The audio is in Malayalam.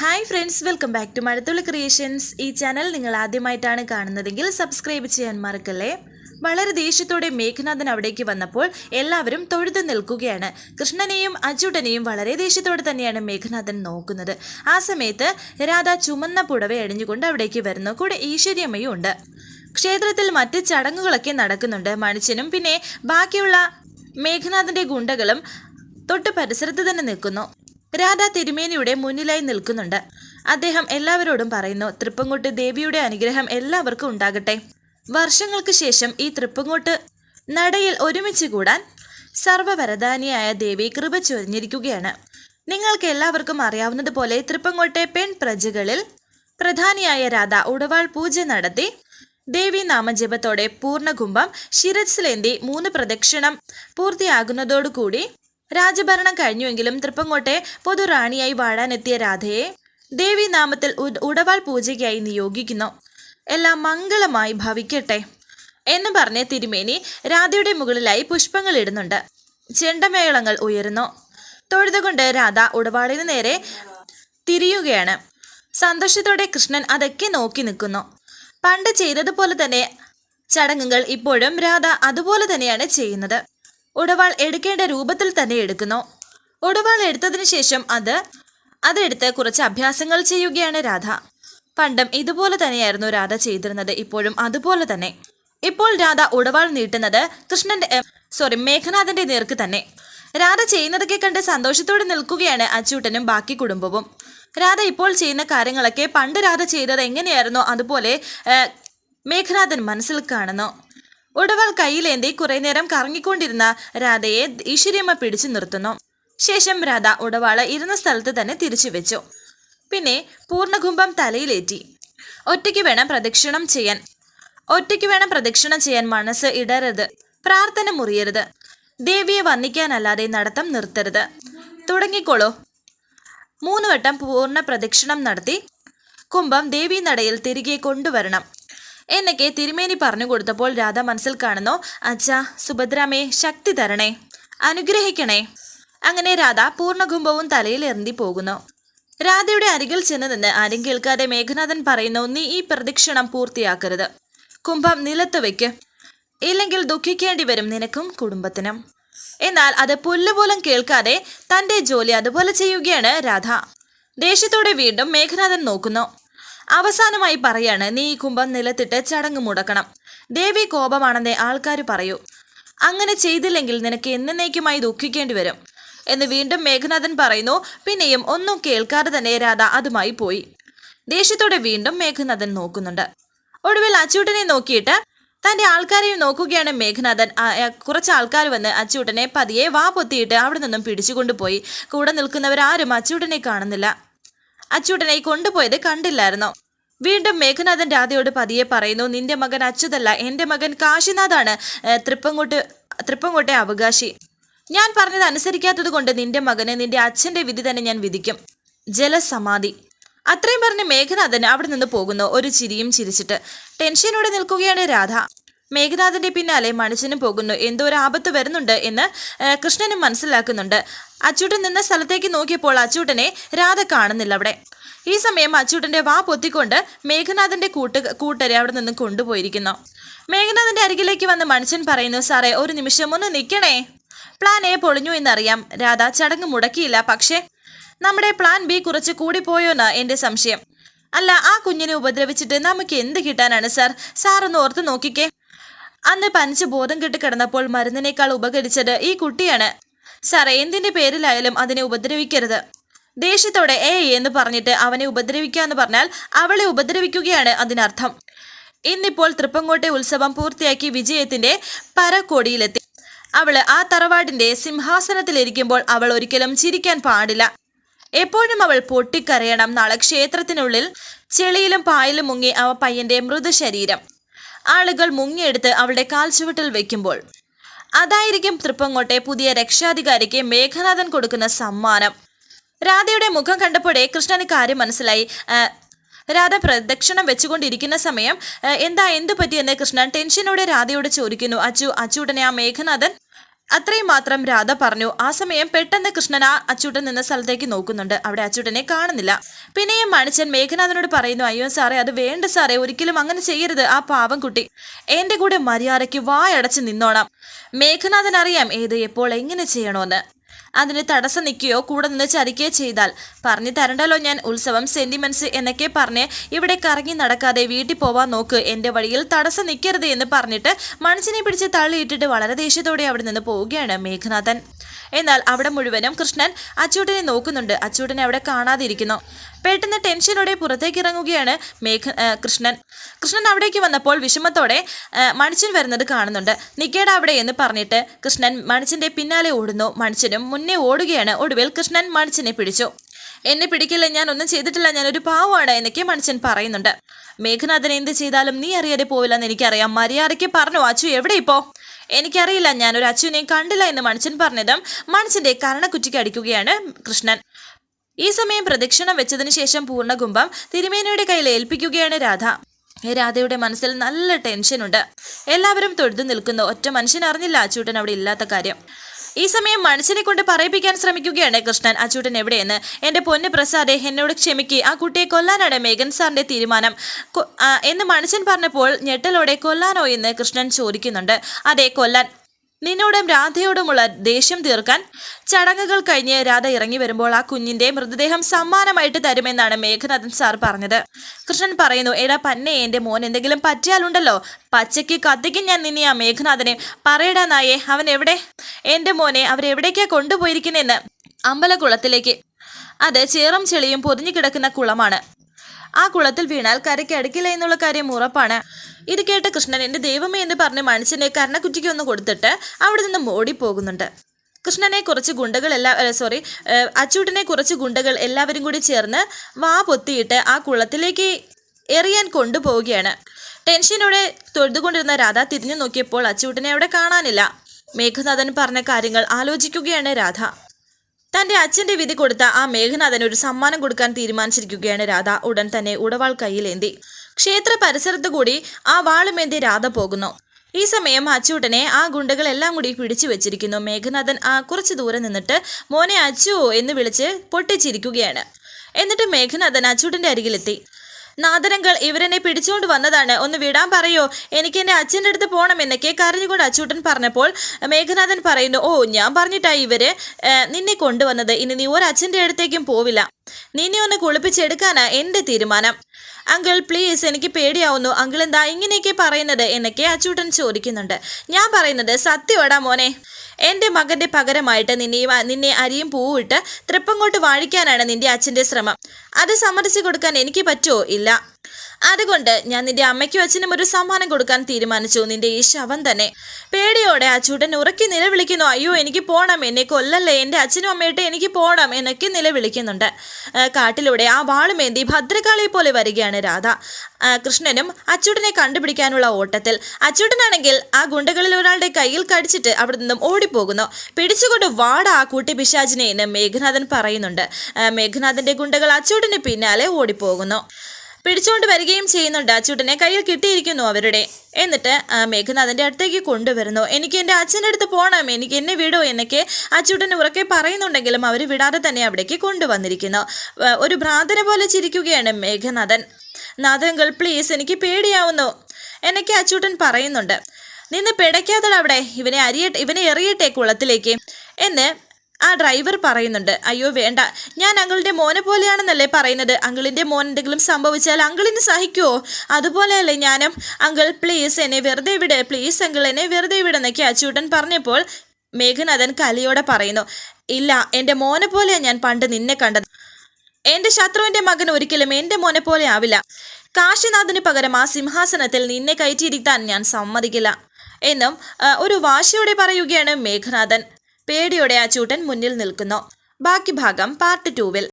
Hi friends welcome back to Mazhathulli creations ഈ ചാനൽ നിങ്ങൾ ആദ്യമായിട്ടാണ് കാണുന്നതെങ്കിൽ സബ്സ്ക്രൈബ് ചെയ്യാൻ മറക്കല്ലേ? വളരെ ദേഷ്യത്തോടെ മേഘനാഥൻ അവിടേക്ക് വന്നപ്പോൾ എല്ലാവരും തൊഴുതു നിൽക്കുകയാണ്. കൃഷ്ണനെയും അച്യുട്ടനെയും വളരെ ദേഷ്യത്തോടെ തന്നെയാണ് മേഘനാഥൻ നോക്കുന്നത്. ആ സമയത്ത് രാധ ചുമന്ന പുടവ അണിഞ്ഞുകൊണ്ട് അവിടേക്ക് വരുന്നു. കൂടെ ഈശ്വര്യമ്മയും ഉണ്ട്. ക്ഷേത്രത്തിൽ മറ്റ് ചടങ്ങുകളൊക്കെ നടക്കുന്നുണ്ട്. മനുഷ്യനും പിന്നെ ബാക്കിയുള്ള മേഘനാഥന്റെ ഗുണ്ടകളും തൊട്ട് പരിസരത്ത് തന്നെ നിൽക്കുന്നു. രാധ തിരുമേനിയുടെ മുന്നിലായി നിൽക്കുന്നുണ്ട്. അദ്ദേഹം എല്ലാവരോടും പറയുന്നു തൃപ്പങ്കോട്ട് ദേവിയുടെ അനുഗ്രഹം എല്ലാവർക്കും ഉണ്ടാകട്ടെ. വർഷങ്ങൾക്ക് ശേഷം ഈ തൃപ്പങ്കോട്ട് നടയിൽ ഒരുമിച്ച് കൂടാൻ സർവവരദാനിയായ ദേവി കൃപ ചൊരിഞ്ഞിരിക്കുകയാണ്. നിങ്ങൾക്ക് എല്ലാവർക്കും അറിയാവുന്നതുപോലെ തൃപ്പങ്കോട്ടെ പെൺ പ്രജകളിൽ പ്രധാനിയായ രാധ ഉടവാൾ പൂജ നടത്തി ദേവി നാമജപത്തോടെ പൂർണകുംഭം ശിരസിലേന്തി മൂന്ന് പ്രദക്ഷിണം പൂർത്തിയാകുന്നതോടുകൂടി രാജഭരണം കഴിഞ്ഞുവെങ്കിലും തൃപ്പങ്കോട്ടെ പൊതുറാണിയായി വാഴാനെത്തിയ രാധയെ ദേവി നാമത്തിൽ ഉ- ഉടവാൾ പൂജയ്ക്കായി നിയോഗിക്കുന്നു. എല്ലാം മംഗളമായി ഭവിക്കട്ടെ എന്ന് പറഞ്ഞ് തിരുമേനി രാധയുടെ മുകളിലായി പുഷ്പങ്ങൾ ഇടുന്നുണ്ട്. ചെണ്ടമേളങ്ങൾ ഉയരുന്നു. തൊഴുതുകൊണ്ട് രാധ ഉടവാളിന് നേരെ തിരിയുകയാണ്. സന്തോഷത്തോടെ കൃഷ്ണൻ അതൊക്കെ നോക്കി നിൽക്കുന്നു. പണ്ട് ചെയ്തതുപോലെ തന്നെ ചടങ്ങുകൾ ഇപ്പോഴും രാധ അതുപോലെ തന്നെയാണ് ചെയ്യുന്നത്. ഉടവാൾ എടുക്കേണ്ട രൂപത്തിൽ തന്നെ എടുക്കുന്നു. ഉടവാൾ എടുത്തതിന് ശേഷം അത് അതെടുത്ത് കുറച്ച് അഭ്യാസങ്ങൾ ചെയ്യുകയാണ് രാധ. പണ്ടും ഇതുപോലെ തന്നെയായിരുന്നു രാധ ചെയ്തിരുന്നത്. ഇപ്പോഴും അതുപോലെ തന്നെ. ഇപ്പോൾ രാധ ഉടവാൾ നീട്ടുന്നത് കൃഷ്ണന്റെ സോറി മേഘനാഥന്റെ നേർക്ക് തന്നെ. രാധ ചെയ്യുന്നതൊക്കെ കണ്ട് സന്തോഷത്തോടെ നിൽക്കുകയാണ് അച്ചൂട്ടനും ബാക്കി കുടുംബവും. രാധ ഇപ്പോൾ ചെയ്യുന്ന കാര്യങ്ങളൊക്കെ പണ്ട് രാധ ചെയ്തത് എങ്ങനെയായിരുന്നോ അതുപോലെ മേഘനാഥൻ മനസ്സിൽ കാണുന്നു. ഉടവൽ കയ്യിലേന്തി കുറെ നേരം കറങ്ങിക്കൊണ്ടിരുന്ന രാധയെ ഈശ്വര്യമ്മ പിടിച്ചു നിർത്തുന്നു. ശേഷം രാധ ഉടവാൾ ഇരുന്ന സ്ഥലത്ത് തന്നെ തിരിച്ചു വെച്ചു. പിന്നെ പൂർണകുംഭം തലയിലേറ്റി. ഒറ്റയ്ക്ക് വേണം പ്രദക്ഷിണം ചെയ്യാൻ. ഒറ്റയ്ക്ക് വേണം പ്രദക്ഷിണം ചെയ്യാൻ മനസ്സ് ഇടരുത്. പ്രാർത്ഥന മുറിയരുത്. ദേവിയെ വന്ദിക്കാനല്ലാതെ നടത്തം നിർത്തരുത്. തുടങ്ങിക്കോളൂ. മൂന്നുവട്ടം പൂർണ പ്രദക്ഷിണം നടത്തി. കുംഭം ദേവി നടയിൽ തിരികെ കൊണ്ടുവരണം. എന്നൊക്കെ തിരുമേനി പറഞ്ഞു കൊടുത്തപ്പോൾ രാധ മനസ്സിൽ കാണുന്നു അച്ഛാ സുഭദ്രാമേ ശക്തി തരണേ അനുഗ്രഹിക്കണേ. അങ്ങനെ രാധ പൂർണകുംഭവും തലയിൽ എറിഞ്ഞി പോകുന്നു. രാധയുടെ അരികിൽ ചെന്ന് നിന്ന് ആരും കേൾക്കാതെ മേഘനാഥൻ പറയുന്നു നീ ഈ പ്രദക്ഷിണം പൂർത്തിയാക്കരുത്. കുംഭം നിലത്ത് വയ്ക്ക് ഇല്ലെങ്കിൽ ദുഃഖിക്കേണ്ടി വരും നിനക്കും കുടുംബത്തിനും. എന്നാൽ അത് പുല്ലുപോലും കേൾക്കാതെ തന്റെ ജോലി അതുപോലെ ചെയ്യുകയാണ് രാധ. ദേഷ്യത്തോടെ വീണ്ടും മേഘനാഥൻ നോക്കുന്നു. അവസാനമായി പറയാണ് നീ ഈ കുംഭം നിലത്തിട്ട് ചടങ്ങ് മുടക്കണം. ദേവി കോപമാണെന്നേ ആൾക്കാർ പറയൂ. അങ്ങനെ ചെയ്തില്ലെങ്കിൽ നിനക്ക് എന്നേക്കുമായി ദുഃഖിക്കേണ്ടി വരും. എന്ന് വീണ്ടും മേഘനാഥൻ പറയുന്നു. പിന്നെയും ഒന്നും കേൾക്കാതെ തന്നെ രാധ അതുമായി പോയി. ദേഷ്യത്തോടെ വീണ്ടും മേഘനാഥൻ നോക്കുന്നുണ്ട്. ഒടുവിൽ അച്ചൂട്ടനെ നോക്കിയിട്ട് തന്റെ ആൾക്കാരെയും നോക്കുകയാണ് മേഘനാഥൻ. കുറച്ച് ആൾക്കാർ വന്ന് അച്ചൂട്ടനെ പതിയെ വാ പൊത്തിയിട്ട് അവിടെ നിന്നും പിടിച്ചുകൊണ്ടുപോയി കൂടെ നിൽക്കുന്നവരാരും അച്ചൂട്ടനെ കാണുന്നില്ല. അച്ചൂട്ടനെ കൊണ്ടുപോയത് കണ്ടില്ലായിരുന്നു. വീണ്ടും മേഘനാഥൻ രാധയോട് പതിയെ പറയുന്നു നിന്റെ മകൻ അച്യുതല്ല എന്റെ മകൻ കാശിനാഥാണ്. തൃപ്പങ്കോട്ട് തൃപ്പങ്കോട്ടെ അവകാശി. ഞാൻ പറഞ്ഞത് അനുസരിക്കാത്തത് കൊണ്ട് നിന്റെ മകന് നിന്റെ അച്ഛന്റെ വിധി തന്നെ ഞാൻ വിധിക്കും. ജലസമാധി. അത്രയും പറഞ്ഞ് മേഘനാഥൻ അവിടെ നിന്ന് പോകുന്നു ഒരു ചിരിയും ചിരിച്ചിട്ട്. ടെൻഷനോടെ നിൽക്കുകയാണ് രാധ. മേഘനാഥന്റെ പിന്നാലെ മനുഷ്യനും പോകുന്നു. എന്തോ ഒരു ആപത്ത് വരുന്നുണ്ട് എന്ന് കൃഷ്ണനും മനസ്സിലാക്കുന്നുണ്ട്. അച്ചൂട്ടൻ നിന്ന സ്ഥലത്തേക്ക് നോക്കിയപ്പോൾ അച്ചൂട്ടനെ രാധ കാണുന്നില്ല അവിടെ. ഈ സമയം അച്യൂട്ടന്റെ വാ പൊത്തിക്കൊണ്ട് മേഘനാഥന്റെ കൂട്ട് കൂട്ടരെ അവിടെ നിന്ന് കൊണ്ടുപോയിരിക്കുന്നു. മേഘനാഥന്റെ അരികിലേക്ക് വന്ന് മനുഷ്യൻ പറയുന്നു സാറേ ഒരു നിമിഷം ഒന്ന് നിൽക്കണേ. പ്ലാൻ എ പൊളിഞ്ഞു എന്നറിയാം. രാധ ചടങ്ങ് മുടക്കിയില്ല. പക്ഷേ നമ്മുടെ പ്ലാൻ ബി കുറച്ച് കൂടിപ്പോയോന്ന് എന്റെ സംശയം. അല്ല ആ കുഞ്ഞിനെ ഉപദ്രവിച്ചിട്ട് നമുക്ക് എന്ത് കിട്ടാനാണ് സാർ സാർ ഒന്ന് ഓർത്ത് നോക്കിക്കേ. അന്ന് പനിച്ച് ബോധം കെട്ട് കിടന്നപ്പോൾ മരുന്നിനേക്കാൾ ഉപകരിച്ചത് ഈ കുട്ടിയാണ്. സാർ എന്തിന്റെ പേരിലായാലും അതിനെ ഉപദ്രവിക്കരുത്. ദേഷ്യത്തോടെ ഏ എന്ന് പറഞ്ഞിട്ട് അവനെ ഉപദ്രവിക്കുക എന്ന് പറഞ്ഞാൽ അവളെ ഉപദ്രവിക്കുകയാണ് അതിനർത്ഥം. ഇന്നിപ്പോൾ തൃപ്പങ്കോട്ടെ ഉത്സവം പൂർത്തിയാക്കി വിജയത്തിന്റെ പരക്കോടിയിലെത്തി. അവൾ ആ തറവാടിന്റെ സിംഹാസനത്തിലിരിക്കുമ്പോൾ അവൾ ഒരിക്കലും ചിരിക്കാൻ പാടില്ല. എപ്പോഴും അവൾ പൊട്ടിക്കരയണം. നാളെ ക്ഷേത്രത്തിനുള്ളിൽ ചെളിയിലും പായലും മുങ്ങി അവ പയ്യന്റെ മൃതശരീരം. ആളുകൾ മുങ്ങിയെടുത്ത് അവളുടെ കാൽച്ചുവട്ടിൽ വെക്കുമ്പോൾ. അതായിരിക്കും തൃപ്പങ്ങോട്ടെ പുതിയ രക്ഷാധികാരിക്ക് മേഘനാഥൻ കൊടുക്കുന്ന സമ്മാനം. രാധയുടെ മുഖം കണ്ടപ്പോഴേ കൃഷ്ണന് കാര്യം മനസ്സിലായി. രാധ പ്രദക്ഷിണം വെച്ചുകൊണ്ടിരിക്കുന്ന സമയം എന്താ എന്തു പറ്റിയെന്ന് കൃഷ്ണൻ ടെൻഷനോടെ രാധയോട് ചോദിക്കുന്നു. അച്ചു അച്ചുടനെ ആ മേഘനാഥൻ? അത്രയും മാത്രം രാധ പറഞ്ഞു. ആ സമയം പെട്ടെന്ന് കൃഷ്ണൻ ആ അച്ചൂട്ടൻ നിന്ന സ്ഥലത്തേക്ക് നോക്കുന്നുണ്ട്. അവിടെ അച്ചൂട്ടനെ കാണുന്നില്ല. പിന്നെയും മണിച്ചൻ മേഘനാഥനോട് പറയുന്നു അയ്യോ സാറേ അത് വേണ്ട സാറേ ഒരിക്കലും അങ്ങനെ ചെയ്യരുത്. ആ പാവം കുട്ടി. എന്റെ കൂടെ മര്യാദയ്ക്ക് വായടച്ച് നിന്നോണം. മേഘനാഥൻ അറിയാം ഏത് എപ്പോൾ എങ്ങനെ ചെയ്യണമെന്ന് അതിന് തടസ്സം നിൽക്കുകയോ കൂടെ നിന്ന് ചതിക്കുകയോ ചെയ്താൽ. പറഞ്ഞു തരണ്ടല്ലോ ഞാൻ ഉത്സവം സെന്റിമെന്റ്സ് എന്നൊക്കെ പറഞ്ഞ് ഇവിടെ കറങ്ങി നടക്കാതെ വീട്ടിൽ പോവാൻ നോക്ക്. എന്റെ വഴിയിൽ തടസ്സം നിൽക്കരുത് എന്ന് പറഞ്ഞിട്ട് മനുഷ്യനെ പിടിച്ച് തള്ളിയിട്ടിട്ട് വളരെ ദേഷ്യത്തോടെ അവിടെ നിന്ന് പോവുകയാണ് മേഘനാഥൻ. എന്നാൽ അവിടെ മുഴുവനും കൃഷ്ണൻ അച്ചൂട്ടനെ നോക്കുന്നുണ്ട്. അച്ചൂട്ടനെ അവിടെ കാണാതിരിക്കുന്നു. പെട്ടെന്ന് ടെൻഷനോടെ പുറത്തേക്ക് ഇറങ്ങുകയാണ് മേഘ കൃഷ്ണൻ. കൃഷ്ണൻ അവിടേക്ക് വന്നപ്പോൾ വിഷമത്തോടെ മണിച്ചൻ വരുന്നത് കാണുന്നുണ്ട്. നിക്കേടാ അവിടെ എന്ന് പറഞ്ഞിട്ട് കൃഷ്ണൻ മണിച്ചന്റെ പിന്നാലെ ഓടുന്നു. മണിച്ചനും മുന്നേ ഓടുകയാണ്. ഒടുവിൽ കൃഷ്ണൻ മണിച്ചനെ പിടിച്ചു. എന്നെ പിടിക്കില്ല ഞാൻ ഒന്നും ചെയ്തിട്ടില്ല ഞാൻ ഒരു പാവമാണ് എന്നൊക്കെ മണിച്ചൻ പറയുന്നുണ്ട്. മേഘനാഥൻ എന്ത് ചെയ്താലും നീ അറിയാതെ പോവില്ലെന്ന് എനിക്കറിയാം. മര്യാദയ്ക്ക് പറഞ്ഞു അച്ചു എവിടെ ഇപ്പോ? എനിക്കറിയില്ല ഞാനൊരു ഒരു അച്ചുവിനെയും കണ്ടില്ല എന്ന് മണിച്ചൻ പറഞ്ഞതും മണിച്ചന്റെ കരണക്കുറ്റിക്ക് അടിക്കുകയാണ് കൃഷ്ണൻ. ഈ സമയം പ്രദക്ഷിണം വെച്ചതിന് ശേഷം പൂർണകുംഭം തിരുമേനയുടെ കയ്യിൽ ഏൽപ്പിക്കുകയാണ് രാധ. രാധയുടെ മനസ്സിൽ നല്ല ടെൻഷനുണ്ട് എല്ലാവരും തൊഴുതു നിൽക്കുന്നു. ഒറ്റ മനുഷ്യൻ അറിഞ്ഞില്ല അച്ചൂട്ടൻ അവിടെ ഇല്ലാത്ത കാര്യം. ഈ സമയം മനുഷ്യനെ കൊണ്ട് പറയിപ്പിക്കാൻ ശ്രമിക്കുകയാണ് കൃഷ്ണൻ. അച്ചൂട്ടൻ എവിടെയെന്ന്? എന്റെ പൊന്ന് പ്രസാദെ എന്നോട് ക്ഷമിക്ക്. ആ കുട്ടിയെ കൊല്ലാനാണ് മേഘൻ സാറിന്റെ തീരുമാനം. എന്ന് മനുഷ്യൻ പറഞ്ഞപ്പോൾ ഞെട്ടലോടെ കൊല്ലാനോ എന്ന് കൃഷ്ണൻ ചോദിക്കുന്നുണ്ട്. അതെ കൊല്ലാൻ. നിന്നോടും രാധയോടുമുള്ള ദേഷ്യം തീർക്കാൻ ചടങ്ങുകൾ കഴിഞ്ഞ് രാധ ഇറങ്ങി വരുമ്പോൾ ആ കുഞ്ഞിന്റെ മൃതദേഹം സമ്മാനമായിട്ട് തരുമെന്നാണ് മേഘനാഥൻ സാർ പറഞ്ഞത്. കൃഷ്ണൻ പറയുന്നു എടാ പന്നെ എന്റെ മോൻ എന്തെങ്കിലും പറ്റിയാലുണ്ടല്ലോ. പച്ചയ്ക്ക് കത്തിക്കും ഞാൻ നിന്നെ ആ മേഘനാഥനെ. പറയടാ നായേ അവൻ എവിടെ? എന്റെ മോനെ അവരെവിടേക്കാ കൊണ്ടുപോയിരിക്കുന്നെന്ന്? അമ്പലക്കുളത്തിലേക്ക്. അത് ചേറും ചെളിയും പൊതിഞ്ഞു കിടക്കുന്ന കുളമാണ്. ആ കുളത്തിൽ വീണാൽ കരയ്ക്ക് അടുക്കില്ല എന്നുള്ള കാര്യം ഉറപ്പാണ്. ഇത് കേട്ട കൃഷ്ണൻ എന്റെ ദൈവമേ എന്ന് പറഞ്ഞ് മനുഷ്യനെ കർണക്കുറ്റിക്ക് ഒന്ന് കൊടുത്തിട്ട് അവിടെ നിന്ന് ഓടിപ്പോകുന്നുണ്ട് കൃഷ്ണനെ കുറച്ച് ഗുണ്ടകൾ എല്ലാ സോറി അച്ചൂട്ടനെ കുറച്ച് ഗുണ്ടകൾ എല്ലാവരും കൂടി ചേർന്ന് വാ പൊത്തിയിട്ട് ആ കുളത്തിലേക്ക് എറിയാൻ കൊണ്ടുപോവുകയാണ്. ടെൻഷനോടെ തൊഴുതുകൊണ്ടിരുന്ന രാധ തിരിഞ്ഞു നോക്കിയപ്പോൾ അച്ചൂട്ടനെ അവിടെ കാണാനില്ല. മേഘനാഥൻ പറഞ്ഞ കാര്യങ്ങൾ ആലോചിക്കുകയാണ് രാധ. തന്റെ അച്ഛന്റെ വിധി കൊടുത്ത ആ മേഘനാഥന് ഒരു സമ്മാനം കൊടുക്കാൻ തീരുമാനിച്ചിരിക്കുകയാണ് രാധ. ഉടൻ തന്നെ ഉടവാൾ കയ്യിലേന്തി ക്ഷേത്ര പരിസരത്തു കൂടി ആ വാളുമേന്തി രാധ പോകുന്നു. ഈ സമയം അച്ചൂട്ടനെ ആ ഗുണ്ടകളെല്ലാം കൂടി പിടിച്ചു വെച്ചിരിക്കുന്നു. മേഘനാഥൻ ആ കുറച്ച് ദൂരെ നിന്നിട്ട് മോനെ അച്ചു എന്ന് വിളിച്ച് പൊട്ടിച്ചിരിക്കുകയാണ്. എന്നിട്ട് മേഘനാഥൻ അച്ചൂട്ടന്റെ അരികിലെത്തി. നാദരങ്ങൾ ഇവരെന്നെ പിടിച്ചുകൊണ്ട് വന്നതാണ്. ഒന്ന് വിടാൻ പറയോ? എനിക്ക് എന്റെ അച്ഛന്റെ അടുത്ത് പോകണം എന്നൊക്കെ കരഞ്ഞുകൊണ്ട് അച്ചൂട്ടൻ പറഞ്ഞപ്പോൾ മേഘനാഥൻ പറയുന്നു ഓ ഞാൻ പറഞ്ഞിട്ടാ ഇവർ നിന്നെ കൊണ്ടുവന്നത്. ഇനി നീ ഒരച്ഛന്റെ അടുത്തേക്കും പോവില്ല. നിന്നെ ഒന്ന് കുളിപ്പിച്ചെടുക്കാനാ എന്റെ തീരുമാനം. അങ്കിൾ പ്ലീസ് എനിക്ക് പേടിയാവുന്നു. അങ്കിൾ എന്താ ഇങ്ങനെയൊക്കെ പറയുന്നത്? എന്നൊക്കെ അച്ചൂട്ടൻ ചോദിക്കുന്നുണ്ട്. ഞാൻ പറയുന്നത് സത്യമാടാ മോനെ. എന്റെ മകന്റെ പകരമായിട്ട് നിന്നെ നിന്നെ അരിയും പൂവിട്ട് തൃപ്പങ്ങോട്ട് വാഴിക്കാനാണ് നിന്റെ അച്ഛന്റെ ശ്രമം. അത് സമ്മതിച്ചു കൊടുക്കാൻ എനിക്ക് പറ്റുമോ ഇല്ല. അതുകൊണ്ട് ഞാൻ നിന്റെ അമ്മയ്ക്കും അച്ഛനും ഒരു സമ്മാനം കൊടുക്കാൻ തീരുമാനിച്ചു. നിന്റെ ഈ ശവം തന്നെ. പേടിയോടെ ആ ചൂടൻ ഉറക്കി നിലവിളിക്കുന്നു. അയ്യോ എനിക്ക് പോകണം എന്നെ കൊല്ലല്ലേ? എന്റെ അച്ഛനും അമ്മയിട്ട് എനിക്ക് പോണം എന്നൊക്കെ നിലവിളിക്കുന്നുണ്ട്. കാട്ടിലൂടെ ആ വാളുമേന്തി ഭദ്രകാളിയെ പോലെ വരികയാണ് രാധ. കൃഷ്ണനും അച്ചൂട്ടനെ കണ്ടുപിടിക്കാനുള്ള ഓട്ടത്തിൽ. അച്ചൂട്ടനാണെങ്കിൽ ആ ഗുണ്ടകളിൽ ഒരാളുടെ കയ്യിൽ കടിച്ചിട്ട് അവിടെ നിന്നും ഓടിപ്പോകുന്നു. പിടിച്ചുകൊണ്ട് വാട ആ കൂട്ടി പിശാചിനെ എന്ന് മേഘനാഥൻ പറയുന്നുണ്ട്. മേഘനാഥന്റെ ഗുണ്ടകൾ അച്ചൂട്ടന് പിന്നാലെ ഓടിപ്പോകുന്നു. പിടിച്ചുകൊണ്ട് വരികയും ചെയ്യുന്നുണ്ട്. അച്ചൂട്ടനെ കയ്യിൽ കിട്ടിയിരിക്കുന്നു അവരുടെ. എന്നിട്ട് മേഘനാഥന്റെ അടുത്തേക്ക് കൊണ്ടുവരുന്നു. എനിക്ക് എന്റെ അച്ഛന്റെ അടുത്ത് പോകണം എനിക്ക് എന്നെ വിടോ എന്നൊക്കെ അച്ചൂട്ടൻ ഉറക്കെ പറയുന്നുണ്ടെങ്കിലും അവർ വിടാതെ തന്നെ അവിടേക്ക് കൊണ്ടുവന്നിരിക്കുന്നു. ഒരു ഭ്രാന്തനെ പോലെ ചിരിക്കുകയാണ് മേഘനാഥൻ. നാഥങ്കൾ പ്ലീസ് എനിക്ക് പേടിയാവുന്നു എന്നൊക്കെ അച്ചൂട്ടൻ പറയുന്നുണ്ട്. നിന്ന് പിടയ്ക്കാത്തടവിടെ ഇവനെ അരിയട്ടെ ഇവനെ എറിയട്ടെ കുളത്തിലേക്ക് എന്ന് ആ ഡ്രൈവർ പറയുന്നുണ്ട് അയ്യോ വേണ്ട. ഞാൻ അങ്കിളിന്റെ മോനെ പോലെയാണെന്നല്ലേ പറയുന്നത്. അങ്കിളിന്റെ മോൻ എന്തെങ്കിലും സംഭവിച്ചാൽ അങ്കിളിന് സഹിക്കുമോ അതുപോലെയല്ലേ ഞാനും. അങ്കിൾ പ്ലീസ് എന്നെ വെറുതെ വിട്. പ്ലീസ് അങ്കിൾ എന്നെ വെറുതെ വിടെന്നൊക്കെ അച്ചൂട്ടൻ പറഞ്ഞപ്പോൾ മേഘനാഥൻ കലിയോടെ പറയുന്നു ഇല്ല എന്റെ മോനെ പോലെയാണ് ഞാൻ പണ്ട് നിന്നെ കണ്ടത്. എന്റെ ശത്രുവിന്റെ മകൻ ഒരിക്കലും എന്റെ മോനെ പോലെ ആവില്ല. കാശിനാഥന് പകരം ആ സിംഹാസനത്തിൽ നിന്നെ കയറ്റിയിരിക്കാൻ ഞാൻ സമ്മതിക്കില്ല. എന്നും ഒരു വാശിയോടെ പറയുകയാണ് മേഘനാഥൻ. പേടിയോടെ ആ ചൂട്ടൻ മുന്നിൽ നിൽക്കുന്നു. ബാക്കി ഭാഗം പാർട്ട് ടൂവിൽ.